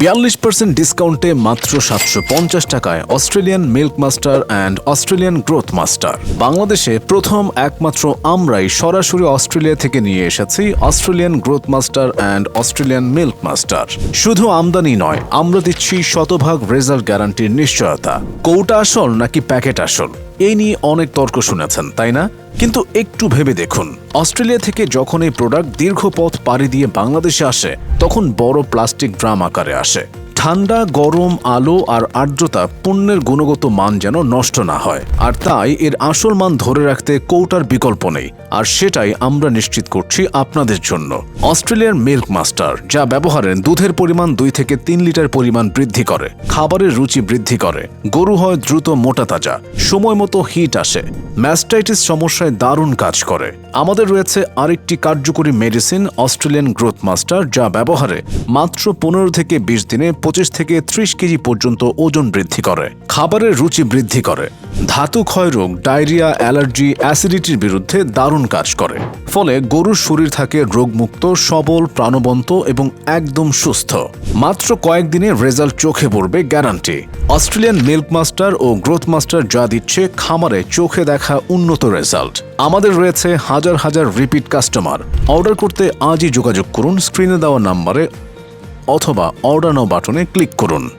বিয়াল্লিশ পার্সেন্ট ডিসকাউন্টে মাত্র সাতশো পঞ্চাশ টাকায় Australian milk master and Australian growth master বাংলাদেশে প্রথম একমাত্র আমরাই সরাসরি অস্ট্রেলিয়া থেকে নিয়ে এসেছি Australian growth master and Australian milk master শুধু আমদানি নয়, আমরা দিচ্ছি শতভাগ রেজাল্ট গ্যারান্টির নিশ্চয়তা। কৌটা আসল নাকি প্যাকেট আসল? এই নিয়ে অনেক তর্ক শুনেছেন, তাই না? কিন্তু একটু ভেবে দেখুন। অস্ট্রেলিয়া থেকে যখন এই প্রোডাক্ট দীর্ঘ পথ পাড়ি দিয়ে বাংলাদেশে আসে, তখন বড় প্লাস্টিক ড্রাম আকারে আসে। ঠান্ডা, গরম, আলো আর আর্দ্রতা পণ্যের গুণগত মান যেন নষ্ট না হয়। আর তাই এর আসল মান ধরে রাখতে কৌটার বিকল্প নেই। আর সেটাই আমরা নিশ্চিত করছি আপনাদের জন্য। অস্ট্রেলিয়ার মিল্ক মাস্টার, যা ব্যবহারে দুধের পরিমাণ দুই থেকে তিন লিটার পরিমাণ বৃদ্ধি করে, খাবারের রুচি বৃদ্ধি করে, গরু হয় দ্রুত মোটা তাজা, সময় মতো হিট আসে, ম্যাস্টাইটিস সমস্যায় দারুণ কাজ করে। আমাদের রয়েছে আরেকটি কার্যকরী মেডিসিন অস্ট্রেলিয়ান গ্রোথ মাস্টার যা ব্যবহারে মাত্র পনেরো থেকে বিশ দিনে পঁচিশ থেকে ত্রিশ কেজি পর্যন্ত ওজন বৃদ্ধি করে, খাবারের রুচি বৃদ্ধি করে। ধাতু ক্ষয়রোগ ডায়রিয়া, অ্যালার্জি, অ্যাসিডিটির বিরুদ্ধে দারুণ কাজ করে। ফলে গরুর শরীর থাকে রোগমুক্ত, সবল, প্রাণবন্ত এবং একদম সুস্থ। মাত্র কয়েকদিনে রেজাল্ট চোখে পড়বে গ্যারান্টি অস্ট্রেলিয়ান মিল্ক মাস্টার ও গ্রোথ মাস্টার যা দিচ্ছে খামারে চোখে দেখা উন্নত রেজাল্ট। আমাদের রয়েছে হাজার হাজার রিপিট কাস্টমার। অর্ডার করতে আজই যোগাযোগ করুন, স্ক্রিনে দেওয়া নাম্বারে অথবা অর্ডার নাও বাটনে ক্লিক করুন।